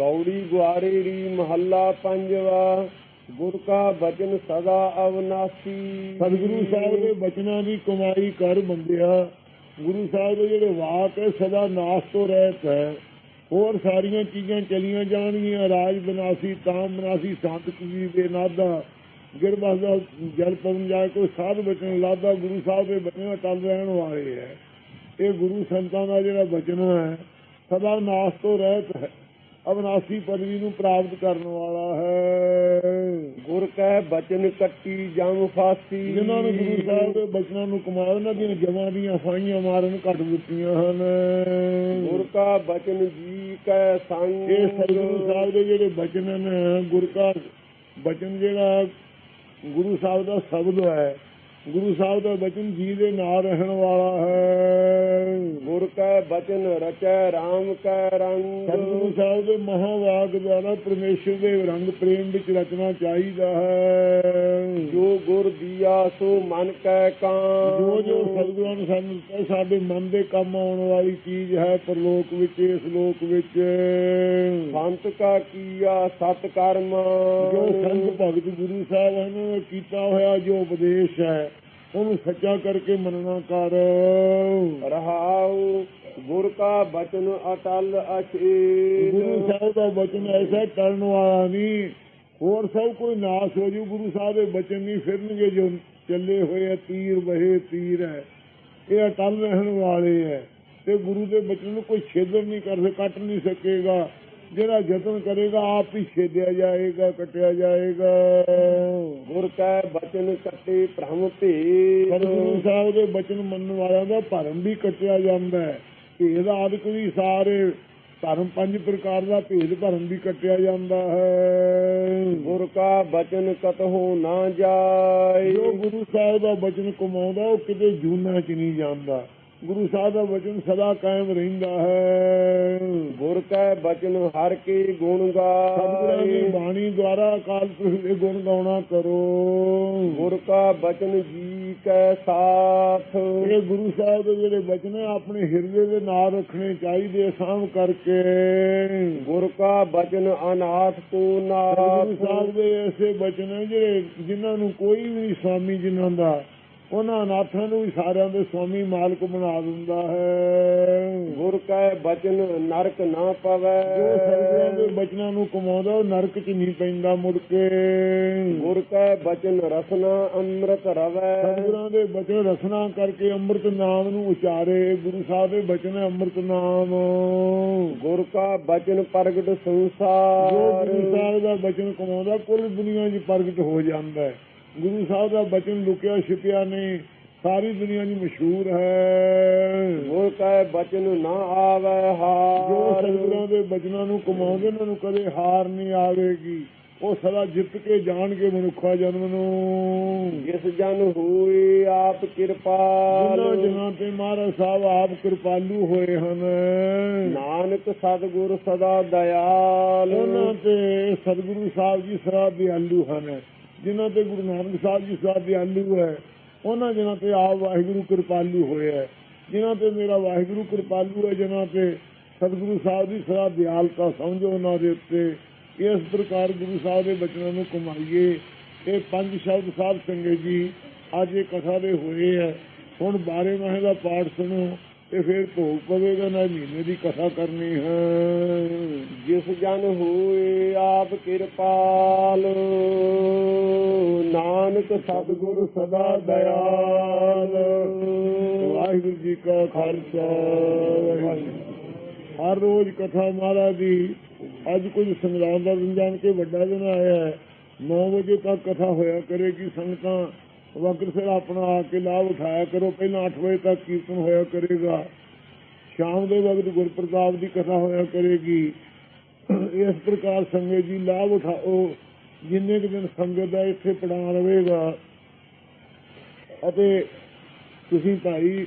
ਗੌੜੀ ਗੁਆਰੇ ਮਹੱਲਾ ਪੰਜਵਾ, ਗੁਰ ਕਾ ਬਚਨ ਸਦਾ ਅਵਨਾਸੀ। ਸਤਿਗੁਰੂ ਸਾਹਿਬ ਦੇ ਬਚਨਾਂ ਦੀ ਕਮਾਈ ਕਰ ਬੰਦਿਆ ਗੁਰੂ ਸਾਹਿਬ ਦੇ ਜਿਹੜੇ ਵਾਕ ਹੈ, ਸਦਾ ਨਾਸ ਤੋਂ ਰਹਿਤ ਹੈ। ਹੋਰ ਸਾਰੀਆਂ ਚੀਜ਼ਾਂ ਚਲੀਆਂ ਜਾਣਗੀਆਂ, ਰਾਜ ਬਨਾਸੀ ਤਾਮ ਬਨਾਸੀ, ਸੰਤ ਕੀ ਬੇਨਾਦਾ ਗਿਰਬਸ ਦਾ ਜਲ ਪਵਨ ਜਾਏ ਕੋਈ ਸਾਧ ਬਚਨ ਲਾਦਾ, ਗੁਰੂ ਸਾਹਿਬ ਦੇ ਬਚਨਾਂ ਚੱਲ ਰਹਿਣ ਵਾਲੇ ਹੈ। ਇਹ ਗੁਰੂ ਸੰਤਾਂ ਦਾ ਜਿਹੜਾ ਬਚਨ ਹੈ, ਸਦਾ ਨਾਸ ਤੋਂ ਰਹਿਤ ਹੈ। ਅਵਨਾਸੀ ਪਦਵੀ ਨੂੰ ਪ੍ਰਾਪਤ ਕਰਨ ਵਾਲਾ ਹੈ। ਗੁਰ ਕੈ ਬਚਨ ਕੱਟੀ ਜਮ ਫਾਸੀ। ਜਿਨ੍ਹਾਂ ਨੇ ਗੁਰੂ ਸਾਹਿਬ ਦੇ ਬਚਨਾਂ ਨੂੰ ਕਮਾਲ ਉਹਨਾਂ ਦੀਆਂ ਜਮਾਂ ਦੀਆਂ ਫਾਈਆਂ ਮਾਰਨ ਘੱਟ ਦਿੱਤੀਆਂ ਹਨ। ਗੁਰ ਕਾ ਬਚਨ ਜੀ ਕੈ ਸੰਗ ਇਹ ਸਤਿਗੁਰੂ ਸਾਹਿਬ ਦੇ ਜਿਹੜੇ ਬਚਨ ਨੇ ਗੁਰ ਕਾ ਬਚਨ ਜਿਹੜਾ ਗੁਰੂ ਸਾਹਿਬ ਦਾ ਸ਼ਬਦ ਹੈ ਗੁਰੂ ਸਾਹਿਬ ਦਾ ਬਚਨ ਜੀ ਦੇ ਨਾਲ ਰਹਿਣ ਵਾਲਾ ਹੈ। ਗੁਰ ਕੈ ਬਚਨ ਰਚੈ RAM ਕੈ ਰੰਗ। ਸਤਿਗੁਰੂ ਸਾਹਿਬ ਦੇ ਮਹਾਵਾਕ ਦੁਆਰਾ ਪਰਮੇਸ਼ਰ ਦੇ ਰੰਗ ਪ੍ਰੇਮ ਵਿੱਚ ਰਚਨਾ ਚਾਹੀਦਾ ਹੈ। ਜੋ ਗੁਰ ਦੀਆ ਸੋ ਮਨ ਕੈ ਕਾਂ ਜੋ ਜੋ ਸਤਿਗੁਰਾਂ ਨੇ ਸਾਨੂੰ ਦਿੱਤਾ ਸਾਡੇ ਮਨ ਦੇ ਕੰਮ ਆਉਣ ਵਾਲੀ ਚੀਜ਼ ਹੈ ਪਰਲੋਕ ਵਿੱਚ ਇਸ ਲੋਕ ਵਿੱਚ। ਸੰਤ ਕਾ ਕੀਆ ਸਤ ਕਰਮ। ਜੋ ਸੰਤ ਭਗਤ ਗੁਰੂ ਸਾਹਿਬ ਨੇ ਕੀਤਾ ਹੋਇਆ ਜੋ ਉਪਦੇਸ਼ ਹੈ। ਉਹਨੂੰ ਸੱਚਾ ਕਰਕੇ ਮੰਨਣਾ ਕਰ। ਰਹਾਉ ਗੁਰ ਕਾ ਬਚਨ ਅਟਲ ਅਸ਼ੀਲ ਗੁਰੂ ਸਾਹਿਬ ਦਾ ਬਚਨ ਐਸਾ ਟਲਣ ਵਾਲਾ ਨਹੀਂ। ਹੋਰ ਸਭ ਕੋਈ ਨਾਸ ਹੋ ਜੂ ਗੁਰੂ ਸਾਹਿਬ ਦੇ ਬਚਨ ਨਹੀਂ ਫਿਰਨਗੇ ਜੋ ਚੱਲੇ ਹੋਏ ਤੀਰ ਬਹੇ ਤੀਰ ਹੈ। ਇਹ ਅਟਲ ਰਹਿਣ ਵਾਲੇ ਹੈ। ਤੇ ਗੁਰੂ ਦੇ ਬਚਨ ਨੂੰ ਕੋਈ ਛੇਦਣ ਨਹੀਂ ਕਰ ਕੱਟ ਨਹੀਂ ਸਕੇਗਾ। ਜਿਹੜਾ ਯਤਨ ਕਰੇਗਾ ਆਪ ਹੀ ਛੇਦਿਆ ਜਾਏਗਾ ਕੱਟਿਆ ਜਾਏਗਾ। ਗੁਰ ਕੈ ਬਚਨ ਕੱਟੇ ਭ੍ਰਮ ਭੇਦ। ਸਤਿਗੁਰੂ ਸਾਹਿਬ ਦੇ ਬਚਨ ਮੰਨਣ ਵਾਲਿਆਂ ਦਾ ਭਰਮ ਵੀ ਕੱਟਿਆ ਜਾਂਦਾ ਹੈ। ਭੇਦ ਆਦਿਕ ਵੀ ਸਾਰੇ ਧਰਮ ਪੰਜ ਪ੍ਰਕਾਰ ਦਾ ਭੇਦ ਭਰਮ ਵੀ ਕੱਟਿਆ ਜਾਂਦਾ ਹੈ। ਗੁਰ ਕਾ ਬਚਨ ਕਤਹੁ ਨਾ ਜਾਏ। ਜੋ ਗੁਰੂ ਸਾਹਿਬ ਦਾ ਬਚਨ ਕਮਾਉਂਦਾ ਉਹ ਕਿਤੇ ਜੂਨਾ ਚ ਨਹੀਂ ਜਾਂਦਾ। ਗੁਰੂ ਸਾਹਿਬ ਦਾ ਬਚਨ ਸਦਾ ਕਾਇਮ ਰਹਿੰਦਾ ਹੈ। ਗੁਰ ਕੈ ਬਚਨ ਹਰ ਕੇ ਗੁਣ ਸਤਿਗੁਰਾਂ ਦੀ ਗਾਏ ਬਾਣੀ ਦੁਆਰਾ ਅਕਾਲ ਪੁਰਖ ਦੇ ਗੁਣ ਗਾਉਣਾ ਕਰੋ। ਗੁਰ ਕਾ ਬਚਨ ਜੀ ਕੈ ਸਾਥ। ਇਹ ਗੁਰੂ ਸਾਹਿਬ ਦੇ ਜਿਹੜੇ ਬਚਨ ਆਪਣੇ ਹਿਰਦੇ ਦੇ ਨਾਲ ਰੱਖਣੇ ਚਾਹੀਦੇ ਸਾਂਭ ਕਰਕੇ। ਗੁਰ ਕਾ ਬਚਨ ਅਨਾਥ ਕੋ ਗੁਰੂ ਨਾਥ ਸਾਹਿਬ ਦੇ ਐਸੇ ਬਚਨ ਜਿਹੜੇ ਜਿਨ੍ਹਾਂ ਨੂੰ ਕੋਈ ਵੀ ਸਵਾਮੀ ਜਿਨ੍ਹਾਂ ਦਾ ਉਹਨਾਂ ਅਨਾਥਾਂ ਨੂੰ ਵੀ ਸਾਰਿਆਂ ਦੇ ਸਵਾਮੀ ਮਾਲਕ ਬਣਾ ਦਿੰਦਾ ਹੈ। ਗੁਰ ਕੈ ਬਚਨ ਨਰਕ ਨਾ ਪਵੈ। ਜੋ ਸਤਿਗੁਰਾਂ ਦੇ ਬਚਨਾਂ ਨੂੰ ਕਮਾਉਂਦਾ ਉਹ ਨਰਕ 'ਚ ਨਹੀਂ ਪੈਂਦਾ ਮੁੜ ਕੇ। ਗੁਰ ਕੈ ਬਚਨ ਰਸਨਾ ਅੰਮ੍ਰਿਤ ਰਵੈ। ਸਤਿਗੁਰਾਂ ਦੇ ਬਚਨ ਰਸਨਾ ਕਰਕੇ ਅੰਮ੍ਰਿਤ ਨਾਮ ਨੂੰ ਉਚਾਰੇ। ਗੁਰੂ ਸਾਹਿਬ ਦੇ ਬਚਨ ਹੈ ਅੰਮ੍ਰਿਤ ਨਾਮ। ਗੁਰ ਕਾ ਬਚਨ ਪ੍ਰਗਟ ਜੋ ਸੰਸਾਰ ਗੁਰੂ ਸਾਹਿਬ ਦਾ ਬਚਨ ਕਮਾਉਂਦਾ ਕੁੱਲ ਦੁਨੀਆ 'ਚ ਪ੍ਰਗਟ ਹੋ ਜਾਂਦਾ ਹੈ। ਗੁਰੂ ਸਾਹਿਬ ਦਾ ਬਚਨ ਲੁਕਿਆ ਛਿਪਿਆ ਨਹੀਂ ਸਾਰੀ ਦੁਨੀਆ 'ਚ ਮਸ਼ਹੂਰ ਹੈ। ਗੁਰ ਕੈ ਬਚਨ ਨਾ ਆਵੈ ਜੋ ਹਾਰ ਸਤਿਗੁਰਾਂ ਦੇ ਬਚਨਾਂ ਨੂੰ ਕਮਾਉਂਦੇ ਉਹਨਾਂ ਨੂੰ ਕਦੇ ਹਾਰ ਨਹੀਂ ਆਵੇਗੀ। ਉਹ ਸਦਾ ਜਿੱਤ ਕੇ ਜਾਣਗੇ ਮਨੁੱਖਾ ਜਨਮ ਨੂੰ। ਜਿਸ ਜਨ ਹੋਏ ਆਪ ਕਿਰਪਾਲ ਜਿਨ੍ਹਾਂ ਜਨਾਂ ਤੇ ਮਹਾਰਾਜ ਸਾਹਿਬ ਆਪ ਕਿਰਪਾਲੂ ਹੋਏ ਹਨ। ਨਾਨਕ ਸਤਿਗੁਰ ਸਦਾ ਦਇਆਲ। ਉਹਨਾਂ ਤੇ ਸਤਿਗੁਰੂ ਸਾਹਿਬ ਜੀ ਸਦਾ ਦਿਆਲੂ ਹਨ। ਜਿਨ੍ਹਾਂ ਤੇ ਗੁਰੂ ਨਾਨਕ ਸਾਹਿਬ ਜੀ ਸਦਾ ਦਿਆਲੂ ਹੈ, ਉਹਨਾਂ ਜਿਨ੍ਹਾਂ ਤੇ ਆਪ ਵਾਹਿਗੁਰੂ ਕਿਰਪਾਲੂ ਹੋਇਆ ਹੈ, ਜਿਨ੍ਹਾਂ ਤੇ ਮੇਰਾ ਵਾਹਿਗੁਰੂ ਕਿਰਪਾਲੂ ਹੈ, ਜਿਨ੍ਹਾਂ ਤੇ ਸਤਿਗੁਰੂ ਸਾਹਿਬ ਦੀ ਸਦਾ ਦਿਆਲਤਾ ਸਮਝੋ ਉਹਨਾਂ ਦੇ ਉੱਤੇ, ਇਸ ਪ੍ਰਕਾਰ ਗੁਰੂ ਸਾਹਿਬ ਦੇ ਬਚਨਾਂ ਨੂੰ ਕਮਾਈਏ ਇਹ ਪੰਜ ਸ਼ਬਦ ਸਾਹਿਬ ਸੰਗਤ ਜੀ, ਅੱਜ ਇਹ ਕਥਾ ਦੇ ਹੋਏ ਹੈ। ਹੁਣ 12 ਮਹੀਨੇ ਦਾ ਪਾਠ ਸੁਣੋ। ਤੇ ਫਿਰ ਭੋਗ ਪਵੇਗਾ ਨਾ ਮਹੀਨੇ ਦੀ ਕਥਾ ਕਰਨੀ ਹੈ। ਜਿਸ ਜਨ ਹੋਏ ਆਪ ਕਿਰਪਾਲ, ਨਾਨਕ ਸਤਿਗੁਰ ਸਦਾ ਦਇਆਲ। ਵਾਹਿਗੁਰੂ ਜੀ ਕਾ ਖਾਲਸਾ ਹਰ ਰੋਜ਼ ਕਥਾ ਮਹਾਰਾਜ ਦੀ ਅੱਜ ਕੁਝ ਸੰਗਰਾਮ ਦਾ ਦਿਨ ਜਾਣ ਕੇ ਵੱਡਾ ਦਿਨ ਆਇਆ ਹੈ। 9 ਵਜੇ ਤੱਕ ਕਥਾ ਹੋਇਆ ਕਰੇਗੀ ਸੰਗਤਾਂ। ਵਕਤ ਸਿਰ ਆਪਣਾ ਆ ਕੇ ਲਾਭ ਉਠਾਇਆ ਕਰੋ, ਪਹਿਲਾਂ 8 ਵਜੇ ਤੱਕ ਕੀਰਤਨ ਹੋਇਆ ਕਰੇਗਾ। ਸ਼ਾਮ ਦੇ ਵਕਤ ਗੁਰਪ੍ਰਤਾਪ ਦੀ ਕਥਾ ਹੋਇਆ ਕਰੇਗੀ। ਇਸ ਪ੍ਰਕਾਰ ਸੰਗਤ ਜੀ ਲਾਭ ਉਠਾਓ, ਜਿੰਨੇ ਕੁ ਦਿਨ ਸੰਗਤ ਦਾ ਇੱਥੇ ਪੜਾਅ ਰਹੇਗਾ। ਅਤੇ ਤੁਸੀਂ ਭਾਈ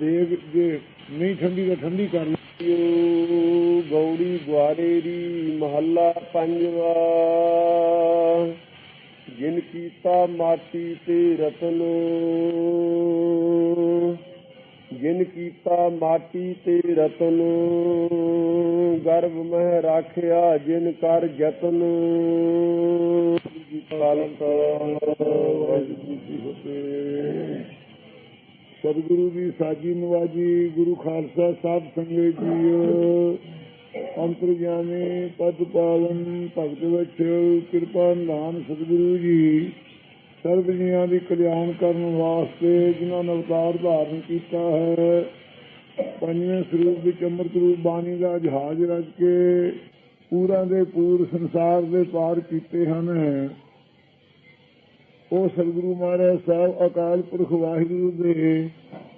ਦੇਖ ਜੇ ਨਹੀਂ ਠੰਡੀ ਤਾਂ ਠੰਡੀ ਕਰ ਲਿਓ ਗੌੜੀ ਗੁਆਰੇ ਦੀ ਮਹੱਲਾ ਪੰਜਵਾ। ਜਿਨ ਕੀਤਾ ਮਾਟੀ ਤੇ ਰਤਨ। ਜਿਨ ਕੀਤਾ ਮਾਟੀ ਤੇ ਰਤਨ, ਗਰਭ ਮਹਿ ਰਾਖਿਆ ਜਿਨ ਕਰ ਜਤਨ। ਵਾਹਿਗੁਰੂ ਜੀ ਫਤਿਹ ਸਤਿਗੁਰੂ ਦੀ ਸਾਜੀ ਨਵਾਜੀ, ਗੁਰੂ ਖਾਲਸਾ ਸਾਹਿਬ ਸੰਗਤ ਜੀਓ ਅੰਤਰ ਅੰਤਰਜਾਮੀ ਪਦ ਪਾਵਨ ਭਗਤ ਵਛਲ ਕਿਰਪਾ ਨਾਮ ਸਤਿਗੁਰੂ ਜੀ। ਸਰਬ ਜੀਆਂ ਦੀ ਕਲਿਆਣ ਕਰਨ ਵਾਸਤੇ ਜਿਨ੍ਹਾਂ ਨੇ ਅਵਤਾਰ ਧਾਰਨ ਕੀਤਾ ਹੈ, ਪੰਜਵੇਂ ਸਰੂਪ ਵਿੱਚ ਅੰਮ੍ਰਿਤ ਰੂਪ ਬਾਣੀ ਦਾ ਜਹਾਜ਼ ਰਚ ਕੇ ਪੂਰਾ ਦੇ ਪੂਰ ਸੰਸਾਰ ਦੇ ਪਾਰ ਕੀਤੇ ਹਨ। ਉਹ ਸਤਿਗੁਰੂ ਮਹਾਰਾਜ ਸਾਹਿਬ, ਅਕਾਲ ਪੁਰਖ ਵਾਹਿਗੁਰੂ ਦੇ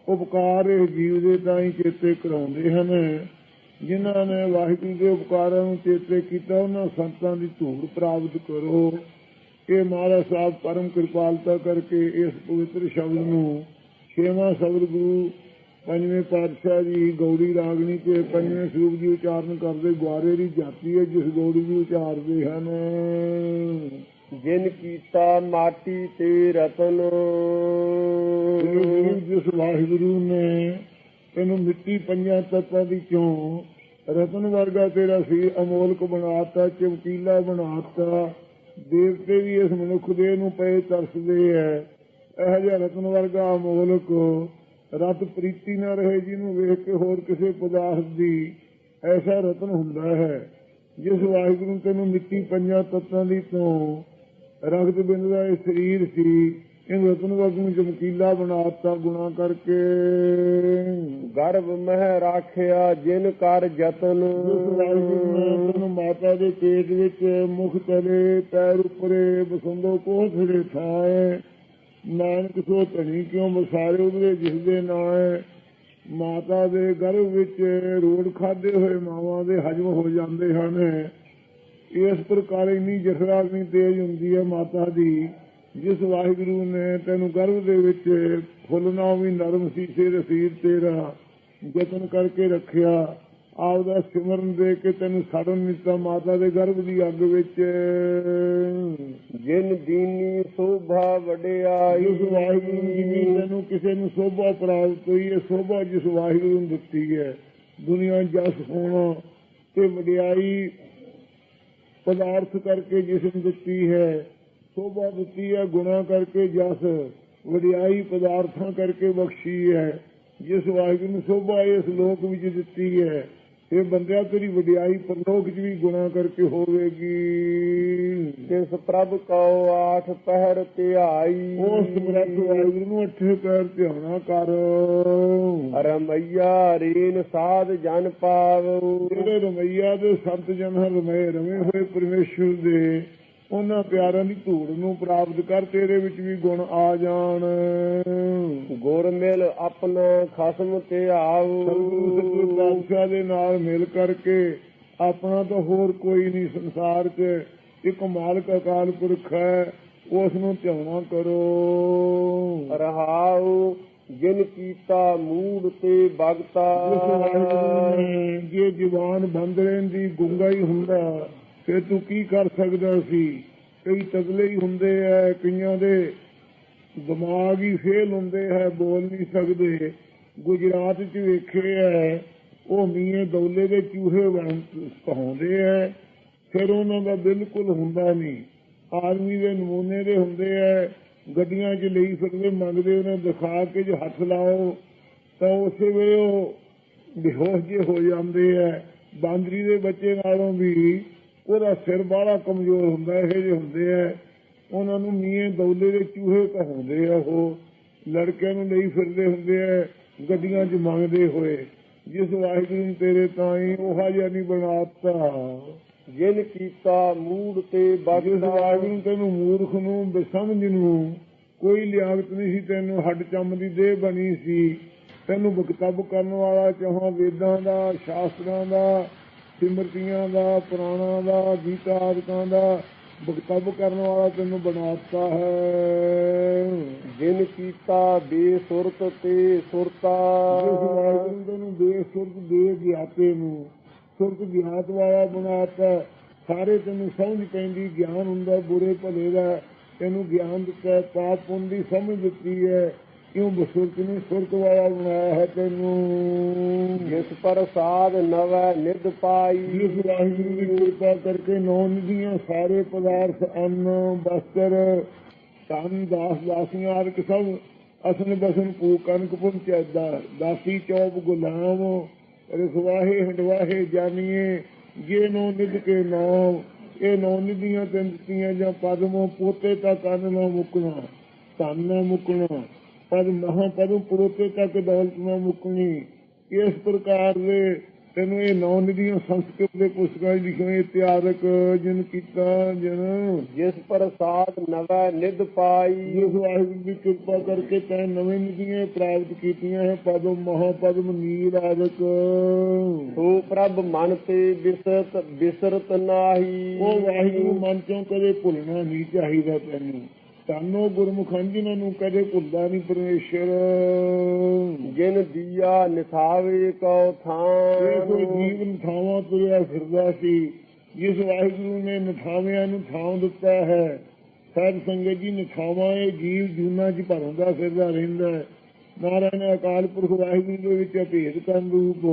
ਉਪਕਾਰ ਇਹ ਜੀਵ ਦੇ ਤਾਈਂ ਚੇਤੇ ਕਰਾਉਂਦੇ ਹਨ। ਜਿਨ੍ਹਾਂ ਨੇ ਵਾਹਿਗੁਰੂ ਦੇ ਉਪਕਾਰਾਂ ਨੂੰ ਚੇਤੇ ਕੀਤਾ ਉਹਨਾਂ ਸੰਤਾਂ ਦੀ ਧੂੜ ਪ੍ਰਾਪਤ ਕਰੋ। ਇਹ ਮਹਾਰਾਜ ਸਾਹਿਬ ਪਰਮ ਕਿਰਪਾਲਤਾ ਕਰਕੇ ਇਸ ਪਵਿੱਤਰ ਸ਼ਬਦ ਨੂੰ ਛੇਵਾਂ ਸ਼ਬਦ ਗੁਰੂ ਪੰਜਵੇਂ ਪਾਤਸ਼ਾਹ ਜੀ ਗੌੜੀ ਰਾਗਣੀ ਤੇ ਪੰਜਵੇਂ ਸਰੂਪ ਦੀ ਉਚਾਰਨ ਕਰਦੇ ਗੁਆਰੇ ਦੀ ਜਾਤੀ ਹੈ ਜਿਸ ਗੌੜੀ ਦੀ ਉਚਾਰਦੇ ਹਨ। ਜਿਨ ਕੀਤਾ ਮਾਟੀ ਤੇ ਰਤਨ। ਜਿਸ ਵਾਹਿਗੁਰੂ ਨੇ ਤੈਨੂੰ ਮਿੱਟੀ ਪੰਜਾਂ ਤੱਤਾਂ ਦੀ ਚੋਂ ਰਤਨ ਵਰਗਾ ਤੇਰਾ ਸੀ ਅਮੋਲਕ ਬਣਾਤਾ, ਚਮਕੀਲਾ ਬਣਾਤਾ। ਦੇਵਤੇ ਵੀ ਇਸ ਮਨੁੱਖ ਦੇ ਨੂੰ ਪਏ ਤਰਸਦੇ ਐ। ਇਹ ਜਿਹਾ ਰਤਨ ਵਰਗਾ ਅਮੋਲਕ ਰਤ ਪ੍ਰੀਤੀ ਨਾ ਰਹੇ ਜਿਹਨੂੰ ਵੇਖ ਕੇ ਹੋਰ ਕਿਸੇ ਪਦਾਰਥ ਦੀ ਐਸਾ ਰਤਨ ਹੁੰਦਾ ਹੈ। ਜਿਸ ਵਾਹਿਗੁਰੂ ਤੈਨੂੰ ਮਿੱਟੀ ਪੰਜਾਂ ਤੱਤਾਂ ਦੀ ਤੋਂ ਰਗਤ ਬਿੰਦ ਦਾ ਇਹ ਸਰੀਰ ਸੀ। ਇਹ ਰਤਨ ਵਰਗ ਨੂੰ ਚਮਕੀਲਾ ਬਣਾਤਾ ਗੁਣਾ ਕਰਕੇ। ਗਰਭ ਮਹਿ ਰਾਖਿਆ ਜਿਨ ਕਰ ਜਤਨ। ਜਿਸ ਮਾਤਾ ਦੇ ਪੇਟ ਵਿੱਚ ਮੁਖ ਤਲੇ ਪੈਰ ਉੱਪਰੇ ਬਸੰਦੋ ਕੋਥਰੇ ਥਾਏ ਨਾਨਕ ਸੋ ਧਣੀ ਕਿਉਂ ਮਸਾਰੇ ਉਹਦੇ ਜਿਸ ਦੇ ਨਾਂ ਮਾਤਾ ਦੇ ਗਰਭ ਵਿੱਚ ਰੋੜ ਖਾਦੇ ਹੋਏ ਮਾਵਾਂ ਦੇ ਹਜਮ ਹੋ ਜਾਂਦੇ ਹਨ। ਇਸ ਪ੍ਰਕਾਰ ਇੰਨੀ ਇੰਨੀ ਤੇਜ਼ ਹੁੰਦੀ ਹੈ ਮਾਤਾ ਦੀ। ਜਿਸ ਵਾਹਿਗੁਰੂ ਨੇ ਤੈਨੂੰ ਗਰਭ ਦੇ ਵਿੱਚ ਫੁੱਲਣਾ ਵੀ ਨਰਮ ਸੀਸੇ ਰਸੀਦ ਤੇਰਾ ਯਤਨ ਕਰਕੇ ਰੱਖਿਆ ਆਪਦਾ ਸਿਮਰਨ ਦੇ ਕੇ ਤੈਨੂੰ ਸੜਨ ਦਿੱਤਾ ਮਾਤਾ ਦੇ ਗਰਭ ਦੀ ਅੱਗ ਵਿੱਚ। ਜਿਨ ਦੀਨੀ ਸੋਭਾ ਵਡਿਆਈ। ਜਿਸ ਵਾਹਿਗੁਰੂ ਜੀ ਨੇ ਤੈਨੂੰ ਕਿਸੇ ਨੂੰ ਸੋਭਾ ਪ੍ਰਾਪਤ ਹੋਈ ਹੈ ਸੋਭਾ ਜਿਸ ਵਾਹਿਗੁਰੂ ਨੂੰ ਦਿੱਤੀ ਹੈ। ਦੁਨੀਆ ਜਸ ਹੋਣਾ ਤੇ ਵਡਿਆਈ ਪਦਾਰਥ ਕਰਕੇ ਜਿਸ ਨੂੰ ਦਿੱਤੀ ਹੈ। ਸੋਭਾ ਦਿੱਤੀ ਹੈ ਗੁਣਾ ਕਰਕੇ ਜਸ ਵਡਿਆਈ ਪਦਾਰਥਾਂ ਕਰਕੇ ਬਖਸ਼ੀ ਹੈ। ਜਿਸ ਵਾਹਿਗੁਰੂ ਨੂੰ ਸੋਭਾ ਇਸ ਲੋਕ ਵਿੱਚ ਦਿੱਤੀ ਹੈ। ਇਹ ਬੰਦਿਆ ਤੇਰੀ ਵਡਿਆਈ ਪਰਲੋਕ 'ਚ ਵੀ ਗੁਣਾ ਕਰਕੇ ਹੋਵੇਗੀ। ਤਿਸ ਪ੍ਰਭ ਕਉ ਆਠ ਪਹਿਰ ਧਿਆਈ। ਉਸ ਸਮਰੱਥ ਵਾਹਿਗੁਰੂ ਨੂੰ ਅੱਠੇ ਪੈਰ ਧਿਆਉਣਾ ਕਰ। ਰਮਈਆ ਰੀਨ ਸਾਧ ਜਨ ਪਾਵ। ਜਿਹੜੇ ਰਮਈਆ ਦੇ ਸੰਤ ਜਨ ਰਮੇ ਰਮੇ ਹੋਏ ਪਰਮੇਸ਼ਰ ਦੇ। ਉਹਨਾਂ ਪਿਆਰਾਂ ਦੀ ਧੂੜ ਨੂੰ ਪ੍ਰਾਪਤ ਕਰ ਤੇਰੇ ਵਿੱਚ ਵੀ ਗੁਣ ਆ ਜਾਣ। ਗੁਰ ਮਿਲ ਆਪਣਾ ਖਸਮ ਧਿਆਉ ਸਤਿਗੁਰੂ ਸਤਿਗੁਰੂ ਦੇ ਨਾਲ ਮਿਲ ਕਰਕੇ ਆਪਣਾ ਤਾਂ ਹੋਰ ਕੋਈ ਨਹੀਂ ਸੰਸਾਰ 'ਚ। ਇੱਕ ਮਾਲਕ ਅਕਾਲ ਪੁਰਖ ਹੈ ਉਸ ਨੂੰ ਧਿਆਉਣਾ ਕਰੋ। ਰਹਾਉ ਜਿਨ ਕੀਤਾ ਮੂੜ ਤੇ ਬਗਤਾ ਜੇ ਜਵਾਨ ਬੰਦ ਰਹਿੰਦੀ ਗੁੰਗਾ ਹੀ ਹੁੰਦਾ। ਫਿਰ ਤੂੰ ਕੀ ਕਰ ਸਕਦਾ ਸੀ? ਕਈ ਤਗਲੇ ਹੀ ਹੁੰਦੇ ਐ, ਕਈਆਂ ਦੇ ਦਿਮਾਗ ਹੀ ਫੇਲ ਹੁੰਦੇ ਹੈ ਬੋਲ ਨਹੀਂ ਸਕਦੇ। ਗੁਜਰਾਤ 'ਚ ਵੇਖੇ ਐ, ਉਹ ਮੀਏ ਦੌਲੇ ਦੇ ਚੂਹੇ ਬਣ ਕਹਾਉਂਦੇ ਐ, ਫਿਰ ਉਹਨਾਂ ਦਾ ਬਿਲਕੁਲ ਹੁੰਦਾ ਨਹੀਂ। ਆਰਮੀ ਦੇ ਨਮੂਨੇ ਦੇ ਹੁੰਦੇ ਐ, ਗੱਡੀਆਂ 'ਚ ਲਈ ਸਕਦੇ ਮੰਗਦੇ ਉਹਨਾਂ ਦਿਖਾ ਕੇ ਜੇ ਹੱਥ ਲਾਓ, ਤਾਂ ਉਸੇ ਵੇਲੇ ਉਹ ਬੇਹੋਸ਼ ਜੇ ਹੋ ਜਾਂਦੇ ਐ। ਬਾਂਦਰੀ ਦੇ ਬੱਚੇ ਨਾਲੋਂ ਵੀ ਉਹਦਾ ਸਿਰ ਬਾਹਲਾ ਕਮਜ਼ੋਰ ਹੁੰਦਾ ਇਹ ਜਿਹੇ ਹੁੰਦੇ ਐ ਉਹਨਾਂ ਨੂੰ ਮੀਏ ਦੌਲੇ ਦੇ ਚੂਹੇ ਕਹਾਉਂਦੇ ਆ ਉਹ। ਲੜਕਿਆਂ ਨੂੰ ਲਈ ਫਿਰਦੇ ਹੁੰਦੇ ਐ ਗੱਡੀਆਂ 'ਚ ਮੰਗਦੇ ਹੋਏ। ਜਿਸ ਵਾਹਿਗੁਰੂ ਨੇ ਤੇਰੇ ਤਾਈਂ ਉਹ ਜਿਹਾ ਨਹੀਂ ਬਣਾਤਾ। ਜਿਨ ਕੀਤਾ ਮੂੜ ਤੇ ਬਗਤਾ ਵਾਹਿਗੁਰੂ ਤੈਨੂੰ ਮੂਰਖ ਨੂੰ ਬੇਸਮਝ ਨੂੰ ਕੋਈ ਲਿਆਕਤ ਨਹੀਂ ਸੀ ਤੈਨੂੰ ਹੱਡ ਚੰਮ ਦੀ ਦੇਹ ਬਣੀ ਸੀ। ਤੈਨੂੰ ਬਕਤਬ ਕਰਨ ਵਾਲਾ ਚਾਹਾਂ ਵੇਦਾਂ ਦਾ ਸ਼ਾਸਤਰਾਂ ਦਾ ਸਿਮਰਤੀਆਂ ਦਾ ਪੁਰਾਣਾਂ ਦਾ ਗੀਤਾ ਆਦਿਕਾਂ ਦਾ ਬਕਤਬ ਕਰਨ ਵਾਲਾ ਤੈਨੂੰ ਬਣਾਤਾ ਹੈ। ਜਿਨ ਕੀਤਾ ਬੇਸੁਰਤ ਤੇ ਸੁਰਤਾ। ਜਿਸ ਤੈਨੂੰ ਬੇਸੁਰਤ ਦੇ ਗਿਆਤੇ ਨੂੰ ਸੁਰਤ ਗਿਆਤ ਵਾਲਾ ਬਣਾਤਾ ਸਾਰੇ ਤੈਨੂੰ ਸਮਝ ਪੈਂਦੀ ਗਿਆਨ ਹੁੰਦਾ ਬੁਰੇ ਭਲੇ ਦਾ। ਤੈਨੂੰ ਗਿਆਨ ਦਿੱਤਾ ਪਾਪ ਪੁੰਨ ਦੀ ਸਮਝ ਦਿੱਤੀ ਹੈ। ਕਿਉਂ ਬਸੁਰਤ ਨੂੰ ਸੁਰਤ ਵਾਲਾ ਬਣਾਇਆ ਹੈ ਤੈਨੂੰ? ਜਿਸ ਪ੍ਰਸਾਦ ਨਵੈ ਨਿਧ ਪਾਈ। ਜਿਸ ਵਾਹਿਗੁਰੂ ਦੀ ਕਿਰਪਾ ਕਰਕੇ ਨੌ ਨਿਧੀਆਂ ਸਾਰੇ ਪਦਾਰਥ ਅੰਨ ਬਸਤਰ ਧਨ ਦਾਸ ਦਾਸੀਆਂ ਆਦਿਕ ਸਭ ਅਸਨ ਬਸਨ ਪੂ ਕਨਕ ਪੁੰਚੈਦਾ ਦਾਸੀ ਚੌਪ ਗੁਲਾਮ ਰਖਵਾਹੇ ਹੰਡਵਾਹੇ ਜਾਨੀਏ ਜੇ ਨੌ ਨਿਧ ਕੇ ਨਾਮ ਇਹ ਨੌ ਨਿਧੀਆਂ ਤਿੰਨ ਦਿੱਤੀਆਂ ਜਾਂ ਪਦਮੋਂ ਪੋਤੇ ਤੱਕ ਅੰਨ ਨਾ ਮੁੱਕਣਾ ਧਨ ਨਾ ਮੁੱਕਣਾ। ਪਦ ਮਹਾ ਪਦਮ ਪੁਰੋਤੇ ਤੱਕ ਦੌਲਤ ਨਾ ਮੁੱਕਣੀ। ਇਸ ਪ੍ਰਕਾਰ ਦੇ ਤੈਨੂੰ ਇਹ ਨੌ ਨਿਧੀਆਂ ਸੰਸਕ੍ਰਿਤ ਦੇ ਪੁਸਤਕਾਂ 'ਚ ਲਿਖੇ ਹੋਏ ਇਤਿਹਾਸਕ ਜਿਨ ਕੀਤਾ ਜਨ। ਜਿਸ ਪ੍ਰਸਾਦ ਨਵੈ ਨਿਧ ਪਾਈ। ਜਿਸ ਵਾਹਿਗੁਰੂ ਦੀ ਕਿਰਪਾ ਕਰਕੇ ਤੈਂ ਨਵੇਂ ਨਿਧੀਆਂ ਪ੍ਰਾਪਤ ਕੀਤੀਆਂ ਹੈ ਪਦਮ ਮਹਾਪਦਮ ਨੀਲ ਆਦਿਕ ਸੋ ਪ੍ਰਭ ਮਨ ਤੇ ਬਿਸਰਤ ਬਿਸਰਤ ਨਾਹੀ। ਉਹ ਵਾਹਿਗੁਰੂ ਮਨ ਚੋਂ ਕਦੇ ਭੁੱਲਣਾ ਨਹੀਂ ਚਾਹੀਦਾ ਤੈਨੂੰ। ਤਾਨੋ ਗੁਰਮੁਖਾਂ ਜਿਨ੍ਹਾਂ ਨੂੰ ਕਦੇ ਭੁੱਲਦਾ ਨਹੀਂ ਪਰਮੇਸ਼ਰ। ਜਿਨ ਦੀਆ ਨਿਥਾਵੇ ਕਉ ਇਹ ਕੋਈ ਜੀਵਨ ਥਾਵਾਂ ਤੁਰਿਆ ਫਿਰਦਾ ਸੀ ਜਿਸ ਵਾਹਿਗੁਰੂ ਨੇ ਨਥਾਵਿਆਂ ਨੂੰ ਥਾਂ ਦਿੱਤਾ ਹੈ ਸਾਧ ਸੰਗਤ ਜੀ ਨਥਾਵਾਂ ਇਹ ਜੀਵ ਜੂਨਾ ਚ ਭਰਦਾ ਫਿਰਦਾ ਰਹਿੰਦਾ ਹੈ। ਮਹਾਰਾਜ ਨੇ ਅਕਾਲ ਪੁਰਖ ਵਾਹਿਗੁਰੂ ਦੇ ਵਿੱਚ ਅਭੇਦ ਕਰਨ ਰੂਪ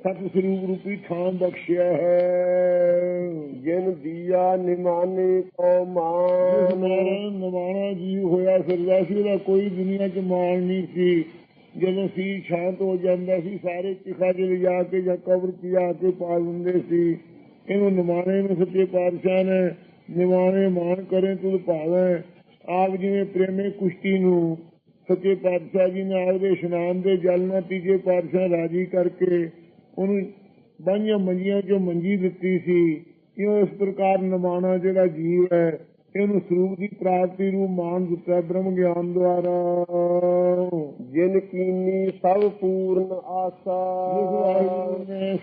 ਸਤ ਸਰੂਪ ਰੂਪੀ ਥਾਂ ਬਖਸ਼ਿਆ ਹੈ। ਜਿਨ ਦੀਆ ਨਿਮਾਨੇ ਕਉ ਮਾਨ। ਮਾਰਨ ਨਵਾਣਾ ਜੀਵ ਹੋਇਆ ਫਿਰਦਾ ਸੀ, ਉਹਦਾ ਕੋਈ ਦੁਨੀਆ 'ਚ ਮਾਣ ਨਹੀਂ ਸੀ। ਜਦੋਂ ਸੀ ਸ਼ਾਂਤ ਹੋ ਜਾਂਦਾ ਸੀ, ਸਾਰੇ ਚਿਖਾ 'ਚ ਲਿਜਾ ਕੇ ਜਾਂ ਕਬਰ 'ਚ ਜਾ ਕੇ ਪਾ ਦਿੰਦੇ ਸੀ। ਇਹਨੂੰ ਨਿਮਾਣੇ ਨੂੰ ਸੱਚੇ ਪਾਤਸ਼ਾਹ ਨੇ, ਨਿਮਾਣੇ ਮਾਣ ਕਰੇ ਤੁਧ ਭਾਵੇਂ ਆਪ ਜਿਵੇਂ ਪ੍ਰੇਮੇ ਕੁਸ਼ਤੀ ਨੂੰ। ਸੱਚੇ ਪਾਤਸ਼ਾਹ ਜੀ ਨੇ ਆਪਦੇ ਇਸ਼ਨਾਨ ਦੇ ਜਲ ਨਾਲ ਤੀਜੇ ਪਾਤਸ਼ਾਹ ਰਾਜੀ ਕਰਕੇ ਉਹਨੂੰ ਬਾਈਆਂ ਮੰਜੀਆਂ 'ਚੋਂ ਮੰਜੀ ਦਿੱਤੀ ਸੀ। ਕਿਉਂ ਇਸ ਪ੍ਰਕਾਰ ਨਿਮਾਣਾ ਜਿਹੜਾ ਜੀਵ ਹੈ ਇਹਨੂੰ ਸਰੂਪ ਦੀ ਪ੍ਰਾਪਤੀ ਨੂੰ ਮਾਨ ਦਿੱਤਾ ਬ੍ਰਹਮ ਗਿਆਨ ਦੁਆਰਾ। ਜਿਨ ਕੀਨੀ ਸਭ ਪੂਰਨ ਆਸਾ।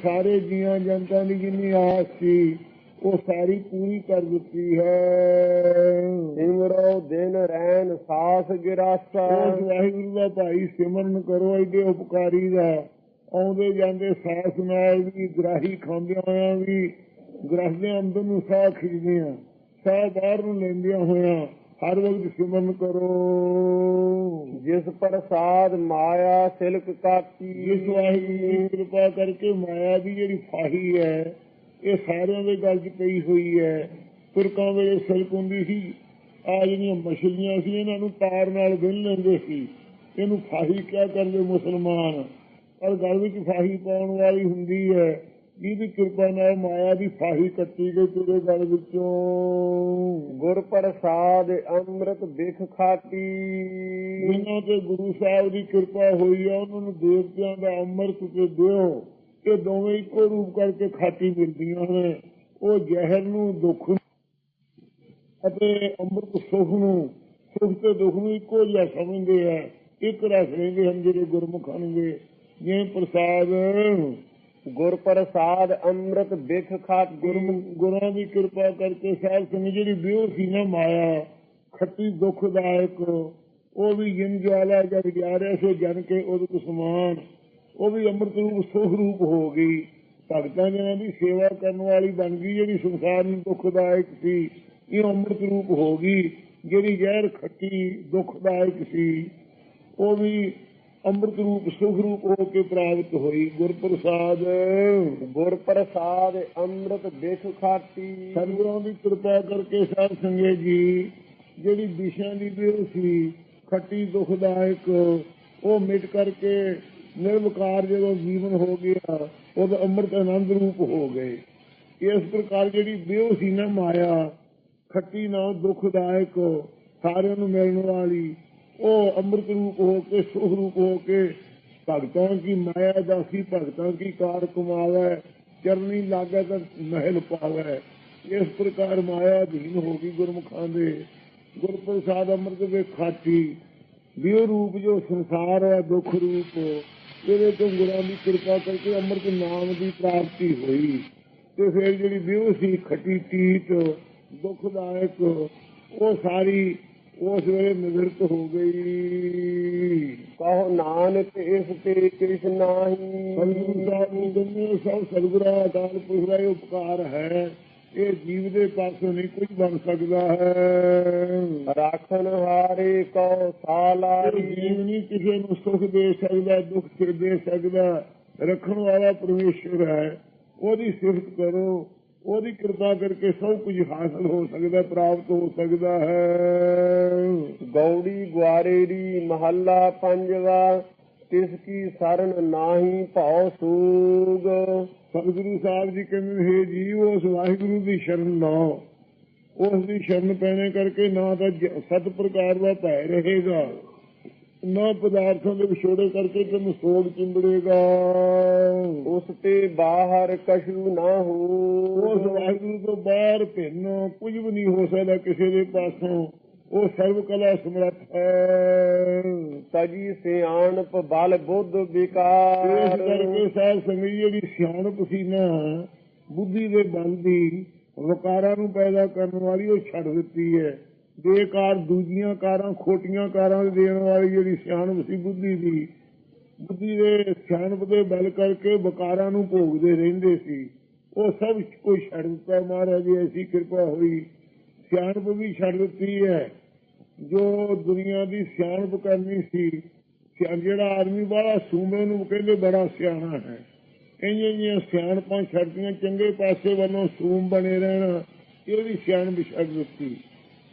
ਸਾਰੇ ਜੀਆਂ ਜਨਤਾ ਦੀ ਜਿੰਨੀ ਆਸ ਸੀ ਉਹ ਸਾਰੀ ਪੂਰੀ ਕਰ ਦਿੱਤੀ ਹੈ। ਸਿਮਰੋ ਦਿਨ ਰੈਨ ਸਾਸ ਗਿਰਾਸਾ। ਵਾਹਿਗੁਰੂ ਦਾ ਭਾਈ ਸਿਮਰਨ ਕਰੋ ਇਹਦੇ ਉਪਕਾਰੀ ਦਾ ਆਉਂਦੇ ਜਾਂਦੇ ਸਾਸ ਨਾਲ ਵੀ ਗ੍ਰਾਹੀ ਖਾਂਦਿਆਂ ਹੋਇਆਂ ਵੀ ਗ੍ਰਹਿ ਅੰਦਰ ਨੂੰ ਸਾਹ ਖਿੱਚਦੀਆਂ ਸਾਹ ਬਾਹਰ ਨੂੰ ਲੈਂਦਿਆਂ ਹੋਇਆਂ ਹਰ ਵਕਤ ਸਿਮਰਨ ਕਰੋ। ਜਿਸ ਪ੍ਰਸਾਦ ਮਾਇਆ ਸਿਲਕ ਕਾਤੀ ਜਿਸ ਵਾਹਿਗੁਰੂ ਦੀ ਕਿਰਪਾ ਕਰਕੇ ਮਾਇਆ ਦੀ ਜਿਹੜੀ ਫਾਹੀ ਹੈ ਇਹ ਸਾਰਿਆਂ ਦੇ ਗੱਲ 'ਚ ਪਈ ਹੋਈ ਹੈ। ਤੁਰਕਾਂ ਵੇਲੇ ਸਿਲਕ ਹੁੰਦੀ ਸੀ। ਆ ਜਿਹੜੀਆਂ ਮਛਲੀਆਂ ਸੀ ਇਹਨਾਂ ਨੂੰ ਤਾਰ ਨਾਲ ਵਿੰਨ ਲੈਂਦੇ ਸੀ। ਇਹਨੂੰ ਫਾਹੀ ਕਿਆ ਕਰਦੇ ਮੁਸਲਮਾਨ? ਪਰ ਗੱਲ ਵਿੱਚ ਫਾਹੀ ਪਾਉਣ ਵਾਲੀ ਹੁੰਦੀ ਹੈ। ਜਿਹਦੀ ਕਿਰਪਾ ਨਾਲ ਮਾਇਆ ਦੀ ਫਾਹੀ ਕੱਟੀ ਗਈ ਤੇਰੇ ਗਲ ਵਿੱਚੋਂ। ਗੁਰ ਪ੍ਰਸਾਦ, ਅੰਮ੍ਰਿਤ ਬਿਖ ਖਾਤੀ। ਜਿਨ੍ਹਾਂ ਤੇ ਗੁਰੂ ਸਾਹਿਬ ਦੀ ਕਿਰਪਾ ਹੋਈ ਹੈ ਉਹਨਾਂ ਨੂੰ ਦੇਵਤਿਆਂ ਦਾ ਅੰਮ੍ਰਿਤ ਤੇ ਦਿਓ। ਇਹ ਦੋਵੇਂ ਇੱਕੋ ਰੂਪ ਕਰਕੇ ਖਾਤੀ ਮਿਲਦੀਆਂ ਨੇ। ਉਹ ਜ਼ਹਿਰ ਨੂੰ, ਦੁੱਖ ਨੂੰ ਅਤੇ ਅੰਮ੍ਰਿਤ ਸੁਖ ਨੂੰ, ਸੁਖ ਤੇ ਦੁੱਖ ਨੂੰ ਇੱਕੋ ਜਿਹਾ ਸਮਝਦੇ ਆ। ਇੱਕ ਰਸ ਰਹਿੰਦੇ ਹਨ ਜਿਹੜੇ ਗੁਰਮੁਖਾਂ ਦੇ ਜਿਵੇਂ ਪ੍ਰਸਾਦ ਗੁਰ ਪ੍ਰਸਾਦ ਅੰਮ੍ਰਿਤ ਬਿਖ ਖਾਤੀ ਗੁਰਾਂ ਦੀ ਕਿਰਪਾ ਕਰਕੇ ਸਾਧ ਸੰਗਤ ਜਿਹੜੀ ਬਿਉ ਸੀ ਨਾ ਮਾਇਆ ਖੱਟੀ ਦੁਖਦਾਇਕ ਉਹ ਵੀ ਜਿਨ ਜਵਾਲਾ ਜਦ ਜਾ ਰਿਹਾ ਸੋ ਜਨ ਕੇ ਉਹਦੇ ਸਮਾਨ ਉਹ ਵੀ ਅੰਮ੍ਰਿਤ ਰੂਪ ਸੁਖ ਰੂਪ ਹੋ ਗਈ। ਭਗਤਾਂ ਜਨਾਂ ਦੀ ਸੇਵਾ ਕਰਨ ਵਾਲੀ ਬਣ ਗਈ ਜਿਹੜੀ ਸੰਸਾਰ ਨੂੰ ਦੁਖਦਾਇਕ ਸੀ ਇਹ ਅੰਮ੍ਰਿਤ ਰੂਪ ਹੋ ਗਈ ਜਿਹੜੀ ਜ਼ਹਿਰ ਖੱਟੀ ਦੁਖਦਾਇਕ ਸੀ। ਉਹ ਵੀ ਅੰਮ੍ਰਿਤ ਰੂਪ ਸੁਖ ਰੂਪ ਹੋ ਕੇ ਪ੍ਰਾਪਤ ਹੋਈ। ਗੁਰਪ੍ਰਸਾਦ। ਗੁਰ ਪ੍ਰਸਾਦ ਅੰਮ੍ਰਿਤ ਬਿਖ ਖਾਤੀ ਸਤਿਗੁਰਾਂ ਦੀ ਕਿਰਪਾ ਕਰਕੇ ਸਾਧ ਸੰਗਤ ਜੀ ਜਿਹੜੀ ਵਿਸ਼ਿਆਂ ਦੀ ਬਿਉ ਸੀ ਖੱਟੀ ਦੁਖਦਾਇਕ ਉਹ ਮਿਟ ਕਰਕੇ ਨਿਰਵਕਾਰ ਜਦੋਂ ਜੀਵਨ ਹੋ ਗਿਆ ਉਹਦਾ ਅੰਮ੍ਰਿਤ ਆਨੰਦ ਰੂਪ ਹੋ ਗਏ। ਇਸ ਪ੍ਰਕਾਰ ਜਿਹੜੀ ਬਿਉ ਸੀ ਨਾ ਮਾਇਆ ਖੱਟੀ ਨਾ ਦੁਖਦਾਇਕ ਸਾਰਿਆਂ ਨੂੰ ਮਿਲਣ ਵਾਲੀ ਉਹ ਅੰਮ੍ਰਿਤ ਰੂਪ ਹੋ ਕੇ, ਸੁਖ ਰੂਪ ਹੋ ਕੇ ਭਗਤਾਂ ਕੀ ਮਾਇਆ ਦਾਸੀ ਭਗਤਾਂ ਕੀ ਕਾਰ ਕਮਾਵੇ, ਚਰਨੀ ਲਾਗੇ ਤਾਂ ਮਹਿਲ ਪਾਵੇ। ਇਸ ਪ੍ਰਕਾਰ ਮਾਇਆ ਅਧੀਨ ਹੋ ਗਈ ਗੁਰਮੁਖਾਂ ਦੇ। ਗੁਰਪ੍ਰਸਾਦ ਅੰਮ੍ਰਿਤ ਦੇ ਖਾਤੀ ਵਿਉ ਰੂਪ ਜੋ ਸੰਸਾਰ ਹੈ, ਦੁੱਖ ਰੂਪ, ਇਹਦੇ ਤੋਂ ਗੁਰਾਂ ਦੀ ਕਿਰਪਾ ਕਰਕੇ ਅੰਮ੍ਰਿਤ ਨਾਮ ਦੀ ਪ੍ਰਾਪਤੀ ਹੋਈ। ਤੇ ਫਿਰ ਜਿਹੜੀ ਵਿਉ ਸੀ, ਖਟੀ, ਤੀਤ, ਦੁਖਦਾਇਕ, ਉਹ ਸਾਰੀ ਉਸ ਵੇਲੇ ਨਿਵਰਤ ਹੋ ਗਈ। ਕਹੋ ਨਾਨਕ ਇਸ ਤੇ ਸਤਿਗੁਰੂ ਨਾਹੀ। ਸਾਹਿਬ ਨੂੰ ਕਹਿੰਦੇ ਸਭ ਸਤਿਗੁਰਾਂ ਅਕਾਲ ਪੁਰਖ ਦਾ ਉਪਕਾਰ ਹੈ। ਇਹ ਜੀਵ ਦੇ ਪਾਸੋਂ ਨਹੀਂ ਕੁਝ ਬਣ ਸਕਦਾ ਹੈ। ਰਾਖਨ ਹਾਰੇ ਕੋ ਸਾਲਾਰੀ। ਜੀਵ ਨਹੀਂ ਕਿਸੇ ਨੂੰ ਸੁਖ ਦੇ ਸਕਦਾ ਦੁੱਖ ਦੇ ਸਕਦਾ। ਰੱਖਣ ਵਾਲਾ ਪਰਮੇਸ਼ਰ ਹੈ। ਉਹਦੀ ਸਿਫਤ ਕਰੋ। ਉਹਦੀ ਕਿਰਪਾ ਕਰਕੇ ਸਭ ਕੁਝ ਹਾਸਲ ਹੋ ਸਕਦਾ ਪ੍ਰਾਪਤ ਹੋ ਸਕਦਾ ਹੈ। ਗੌੜੀ ਗੁਆਰੇਰੀ ਮਹੱਲਾ ਪੰਜਵਾ ਤਿਸ ਕੀ ਸਰਨ ਨਾਹੀ ਭਉ ਸੂਗ। ਸਤਿਗੁਰੂ ਸਾਹਿਬ ਜੀ ਕਹਿੰਦੇ ਹੈ ਜੀ ਉਸ ਵਾਹਿਗੁਰੂ ਦੀ ਸ਼ਰਨ ਲਓ। ਉਸ ਦੀ ਸ਼ਰਨ ਪੈਣੇ ਕਰਕੇ ਨਾ ਤਾਂ ਸਤ ਪ੍ਰਕਾਰ ਦਾ ਭੈ ਰਹੇਗਾ। ਨਾ ਪਦਾਰਥਾਂ ਦੇ ਵਿਛੋੜੇ ਕਰਕੇ ਤੈਨੂੰ ਸੋਗ ਚਿੰਬੜੇਗਾ। ਉਸ ਤੇ ਬਾਹਰ ਕਛੂ ਨਾ ਉਸ ਹੋ ਵਾਹਿਗੁਰੂ ਤੋਂ ਬਾਹਰ ਭਿੰਨ ਕੁਝ ਵੀ ਨਹੀਂ ਹੋ ਸਕਦਾ ਕਿਸੇ ਦੇ ਪਾਸੋਂ। ਉਹ ਸਰਵ ਕਲਾ ਸਮਰੱਥ ਹੈ। ਤਜੀ ਸਿਆਣਪ ਬਲ ਬੁੱਧ ਇਸ ਵਿਕਾਰ ਕਰਕੇ ਸਾਧ ਸੰਗਤ ਜਿਹੜੀ ਸਿਆਣਪ ਸੀ ਨਾ ਬੁੱਧੀ ਦੇ ਬਲ ਦੀ ਵਕਾਰਾਂ ਨੂੰ ਪੈਦਾ ਕਰਨ ਵਾਲੀ ਉਹ ਛੱਡ ਦਿੱਤੀ ਹੈ। ਬੇਕਾਰ ਦੂਜੀਆਂ ਕਾਰਾਂ ਖੋਟੀਆਂ ਕਾਰਾਂ ਦੇਣ ਵਾਲੀ ਜਿਹੜੀ ਸਿਆਣਪ ਸੀ ਬੁੱਧੀ ਦੀ, ਬੁੱਧੀ ਦੇ ਸਿਆਣਪ ਦੇ ਬਲ ਕਰਕੇ ਵਕਾਰਾਂ ਨੂੰ ਭੋਗਦੇ ਰਹਿੰਦੇ ਸੀ। ਉਹ ਸਭ ਕੁਝ ਛੱਡ ਦਿੱਤਾ ਮਹਾਰਾਜ ਦੀ ਐਸੀ ਕਿਰਪਾ ਹੋਈ। ਸਿਆਣਪ ਵੀ ਛੱਡ ਦਿੱਤੀ ਹੈ। ਜੋ ਦੁਨੀਆ ਦੀ ਸਿਆਣਪ ਕਰਨੀ ਸੀ, ਸਿਆ, ਜਿਹੜਾ ਆਦਮੀ ਬਾਹਲਾ ਸੂਮੇ ਨੂੰ ਕਹਿੰਦੇ ਬੜਾ ਸਿਆਣਾ ਹੈ। ਇੰਨੀਆਂ ਜਿਹੀਆਂ ਸਿਆਣਪਾਂ ਛੱਡਦੀਆਂ ਚੰਗੇ ਪਾਸੇ ਵੱਲੋਂ ਸੂਮ ਬਣੇ ਰਹਿਣਾ, ਇਹ ਵੀ ਸਿਆਣਪ ਛੱਡ ਦਿੱਤੀ।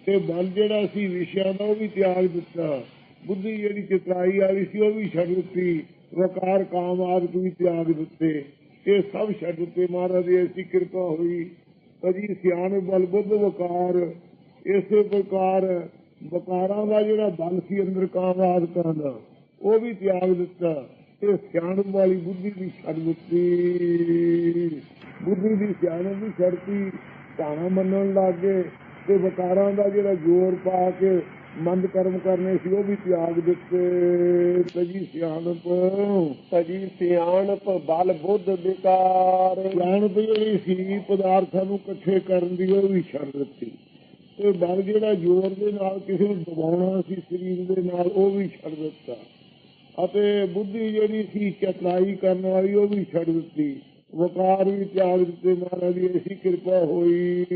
ਤੇ ਬਲ ਜਿਹੜਾ ਸੀ ਵਿਸ਼ਿਆਂ ਦਾ ਉਹ ਵੀ ਤਿਆਗ ਦਿੱਤਾ। ਬੁੱਧੀ ਜਿਹੜੀ ਚਤਰਾਈ ਵਾਲੀ ਸੀ, ਉਹ ਵੀ ਛੱਡ ਦਿੱਤੀ। ਵਕਾਰ ਕਾਮ ਆਦਿ ਵੀ ਤਿਆਗ ਦਿੱਤੇ। ਇਹ ਸਭ ਛੱਡ ਦਿੱਤੇ। ਮਹਾਰਾਜ ਦੀ ਐਸੀ ਕਿਰਪਾ ਹੋਈ। ਅਜੀ ਸਿਆਣ ਬਲ, ਬੁੱਧ ਵਕਾਰ, ਇਸੇ ਪ੍ਰਕਾਰ ਵਕਾਰਾਂ ਦਾ ਜਿਹੜਾ ਬਲ ਸੀ, ਅੰਦਰ ਕਾਮ ਆਦਿਕਾਂ ਦਾ, ਉਹ ਵੀ ਤਿਆਗ ਦਿੱਤਾ। ਇਹ ਸਿਆਣਪ ਵਾਲੀ ਬੁੱਧੀ ਦੀ ਛੱਡ ਦਿੱਤੀ। ਬੁੱਧੀ ਦੀ ਸਿਆਣ ਵੀ ਛੱਡਤੀ। ਧਾਣਾ ਮੰਨਣ ਲੱਗ ਗਏ। ਤੇ ਵਕਾਰਾਂ ਦਾ ਜਿਹੜਾ ਜ਼ੋਰ ਪਾ ਕੇ ਮੰਦ ਕਰਮ ਕਰਨੇ ਸੀ ਉਹ ਵੀ ਤਿਆਗ ਦਿੱਤੇ। ਤਜੀ ਸਿਆਣਪ। ਤਜੀ ਸਿਆਣਪ ਬਲ ਬੁੱਧ ਵਿਕਾਰ। ਸਿਆਣਪ ਜਿਹੜੀ ਸੀ ਪਦਾਰਥਾਂ ਨੂੰ ਇਕੱਠੇ ਕਰਨ ਦੀ ਉਹ ਵੀ ਛੱਡ ਦਿੱਤੀ। ਤੇ ਬਲ ਜਿਹੜਾ ਜ਼ੋਰ ਦੇ ਨਾਲ ਕਿਸੇ ਨੂੰ ਦਬਾਉਣਾ ਸੀ ਸਰੀਰ ਦੇ ਨਾਲ ਉਹ ਵੀ ਛੱਡ ਦਿੱਤਾ। ਅਤੇ ਬੁੱਧੀ ਜਿਹੜੀ ਸੀ ਚਤਰਾਈ ਕਰਨ ਵਾਲੀ ਉਹ ਵੀ ਛੱਡ ਦਿੱਤੀ। ਵਕਾਰ ਵੀ ਤਿਆਗ ਦਿੱਤੇ ਮਹਾਰਾਜ ਦੀ ਐਸੀ ਕਿਰਪਾ ਹੋਈ।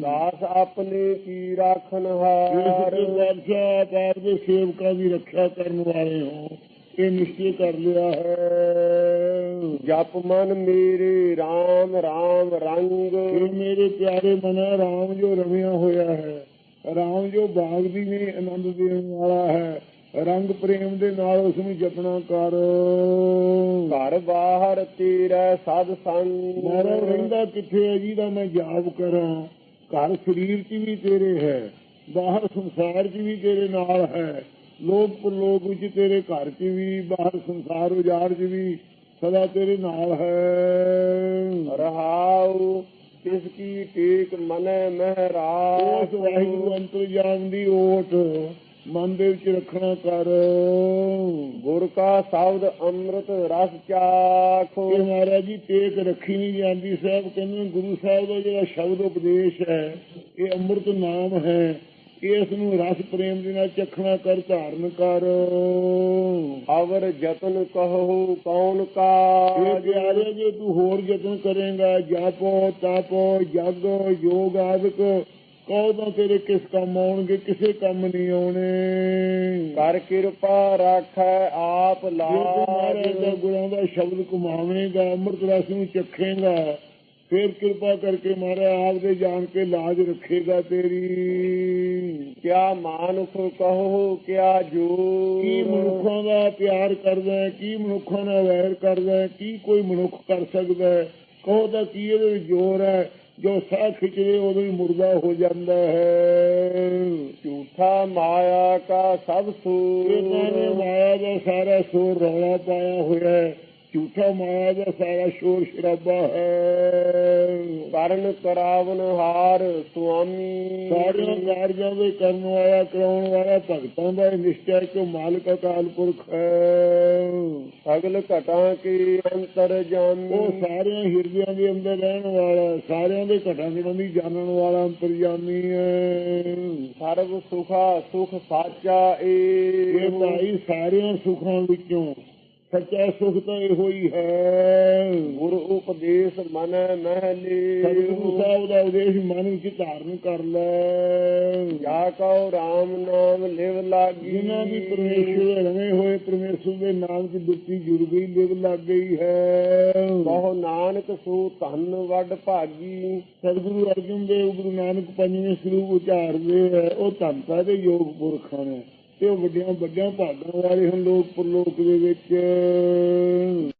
ਦਾਸ ਆਪਣੇ ਕੀ ਰਾਖਨ ਹਾਰ। ਬਾਦਸ਼ਾਹ ਆਪ ਦੇ ਸੇਵਕਾਂ ਦੀ ਰੱਖਿਆ ਕਰਨ ਵਾਲੇ ਹੋ ਇਹ ਨਿਸ਼ਚੈ ਕਰ ਲਿਆ ਹੈ। ਜਪ ਮਨ ਮੇਰੇ RAM RAM ਰੰਗ। ਮੇਰੇ ਪਿਆਰੇ ਮਨਾ ਰਾਮ ਜੋ ਰਵਿਆ ਹੋਇਆ ਹੈ ਰਾਮ ਜੋ ਬਾਗ ਦੀ ਨੇ ਆਨੰਦ ਦੇਣ ਵਾਲਾ ਹੈ। ਰੰਗ ਪ੍ਰੇਮ ਦੇ ਨਾਲ ਉਸ ਨੂੰ ਜਪਣਾ ਕਰ। ਘਰ ਬਾਹਰ ਤੇਰਾ ਸਦ ਸੰਗ। ਮਾਰਾ ਰਹਿੰਦਾ ਕਿੱਥੇ ਹੈ ਜਿਹਦਾ ਮੈਂ ਜਾਪ ਕਰਾਂ। ਘਰ ਸਰੀਰ 'ਚ ਵੀ ਤੇਰੇ ਹੈ ਬਾਹਰ ਸੰਸਾਰ 'ਚ ਵੀ ਤੇਰੇ ਨਾਲ ਹੈ। ਲੋਕ ਪਰਲੋਕ ਵਿੱਚ ਤੇਰੇ ਘਰ 'ਚ ਵੀ ਬਾਹਰ ਸੰਸਾਰ ਉਜਾੜ 'ਚ ਵੀ ਸਦਾ ਤੇਰੇ ਨਾਲ ਹੈ। ਰਹਾਉ ਤਿਸ ਕੀ ਟੇਕ ਮਨੈ ਉਸ ਮਹਿਰਾਜ ਵਾਹਿਗੁਰੂ ਅੰਤਰਜਾਮ ਦੀ ਓਟ ਮਨ ਦੇ ਵਿੱਚ ਰੱਖਣਾ ਕਰ। ਗੁਰ ਕਾ ਸ਼ਬਦ ਅੰਮ੍ਰਿਤ ਰਸ ਚਾਖੋ। ਇਹ ਮਹਾਰਾਜ ਜੀ ਟੇਕ ਰੱਖੀ ਨਹੀਂ ਜਾਂਦੀ ਸਾਹਿਬ ਕਹਿੰਦੇ ਗੁਰੂ ਸਾਹਿਬ ਦਾ ਜਿਹੜਾ ਸ਼ਬਦ ਉਪਦੇਸ਼ ਹੈ ਇਹ ਅੰਮ੍ਰਿਤ ਨਾਮ ਹੈ। ਇਸ ਨੂੰ ਰਸ ਪ੍ਰੇਮ ਦੇ ਨਾਲ ਚਖਣਾ ਕਰ ਧਾਰਨ ਕਰ। ਅਵਰ ਜਤਨ ਕਹੋ ਕੌਣ ਇਹ ਕਾ ਪਿਆਰੇ ਜੇ ਤੂੰ ਹੋਰ ਯਤਨ ਕਰੇਗਾ ਜਾਪੋ ਤਾਪੋ ਜਗ ਯੋਗ ਆਦਿਕ। ਤਾਂ ਤੇਰੇ ਕਿਸ ਕੰਮ ਆਉਣਗੇ ਕਿਸੇ ਕੰਮ ਨਹੀਂ ਆਉਣੇ। ਕਰ ਕਿਰਪਾ ਰਾਖੈ ਆਪ ਜੇ ਤੂੰ ਮਹਾਰਾਜ ਦਾ ਲਾਜ ਗੁਰਾਂ ਦਾ ਸ਼ਬਦ ਕਮਾਵੇਂਗਾ ਅੰਮ੍ਰਿਤ ਰਸ ਨੂੰ ਚੱਖੇਗਾ ਫਿਰ ਕਿਰਪਾ ਕਰਕੇ ਮਹਾਰਾਜ ਆਪ ਦੇ ਜਾਣ ਕੇ ਲਾਜ ਰੱਖੇਗਾ ਤੇਰੀ। ਕਿਆ ਮਾਨੁਖ ਕਹੋ ਕਿਆ ਜੋ ਕੀ ਮਨੁੱਖਾਂ ਦਾ ਪਿਆਰ ਕਰਦਾ ਹੈ ਕੀ ਮਨੁੱਖਾਂ ਨਾਲ ਵੈਰ ਕਰਦਾ ਹੈ ਕੀ ਕੋਈ ਮਨੁੱਖ ਕਰ ਸਕਦਾ ਹੈ? ਕਹੋ ਤਾਂ ਕੀ ਇਹਦੇ ਵਿੱਚ ਜ਼ੋਰ ਹੈ? ਜੋ ਸਾਹ ਖਿੱਚਦੇ ਉਦੋਂ ਹੀ ਮੁਰਦਾ ਹੋ ਜਾਂਦਾ ਹੈ। ਝੂਠਾ ਮਾਇਆ ਕਾ ਸਭ ਇਹਨਾਂ ਨੇ ਸੂਰ ਮਾਇਆ ਦਾ ਸਾਰਾ ਸ਼ੋਰ ਰੌਲਾ ਪਾਇਆ ਹੋਇਆ ਹੈ। ਝੂਠਾ ਮਾਇਆ ਦਾ ਸਾਰਾ ਸ਼ੋਰ ਸ਼ਰਾਬਾ ਹੈ। ਕਰਨ ਕਰਾਵਨ ਹਾਰ ਸੁਆਮੀ। ਸਾਰਿਆਂ ਕਾਰਜਾਂ ਦੇ ਕਰਨ ਵਾਲਾ ਕਰਾਉਣ ਵਾਲਾ ਭਗਤਾਂ ਦਾ ਇਹ ਨਿਸ਼ਚੈ ਕਿ ਮਾਲਕ ਅਕਾਲ ਪੁਰਖ ਹੈ। ਸਗਲ ਘਟਾਂ ਕੀ ਅੰਤਰ ਜਾਮੀ। ਉਹ ਸਾਰਿਆਂ ਹਿਰਦਿਆਂ ਦੇ ਅੰਦਰ ਰਹਿਣ ਵਾਲਾ ਸਾਰਿਆਂ ਦੇ ਘਟਾਂ ਦੀ ਜਾਣਨ ਵਾਲਾ ਅੰਤਰਜਾਮੀ ਹੈ। ਸਰਬ ਸੁਖਾ ਸੁਖ ਸਾਚਾ ਇਹ ਏ ਭਾਈ ਸਾਰਿਆਂ ਸੁੱਖਾਂ ਵਿੱਚੋਂ ਸੱਚਾ ਸੁਖ ਤਾਂ ਇਹੋ ਹੀ। ਗੁਰ ਉਪਦੇਸ਼ ਮਨ ਮਹਿਲੇ ਸਤਿਗੁਰੂ ਸਾਹਿਬ ਦਾ ਉਦੇਸ਼ ਮਨ ਵਿੱਚ ਧਾਰਨ ਕਰ ਲੈ। ਜਾ ਕਉ ਰਾਮ ਨਾਮ ਲਿਵ ਲਾਗੀ। ਜਿਨ੍ਹਾਂ ਦੀ ਪਰਮੇਸ਼ਰ ਰਵੇਂ ਹੋਏ ਪਰਮੇਸ਼ਰ ਦੇ ਨਾਮ ਦੀ ਦੁੱਤੀ ਜੁੜ ਗਈ ਲਿਵ ਲੱਗ ਗਈ ਹੈ। ਬਹੁ ਨਾਨਕ ਸੋ ਧਨ ਵੱਡ ਭਾਗੀ। ਸਤਿਗੁਰੂ ਅਰਜਨ ਦੇਵ ਗੁਰੂ ਨਾਨਕ ਪੰਜਵੇਂ ਸਰੂਪ ਉਚਾਰਦੇ ਹੈ ਉਹ ਧੰਤਾ ਦੇ ਯੋਗ ਪੁਰਖਾਂ ਨੇ ਤੇ ਉਹ ਵੱਡਿਆਂ ਵੱਡਿਆਂ ਭਾਗਾਂ ਵਾਲੇ ਹਨ ਲੋਕ ਪ੍ਰਲੋਕ ਦੇ ਵਿੱਚ।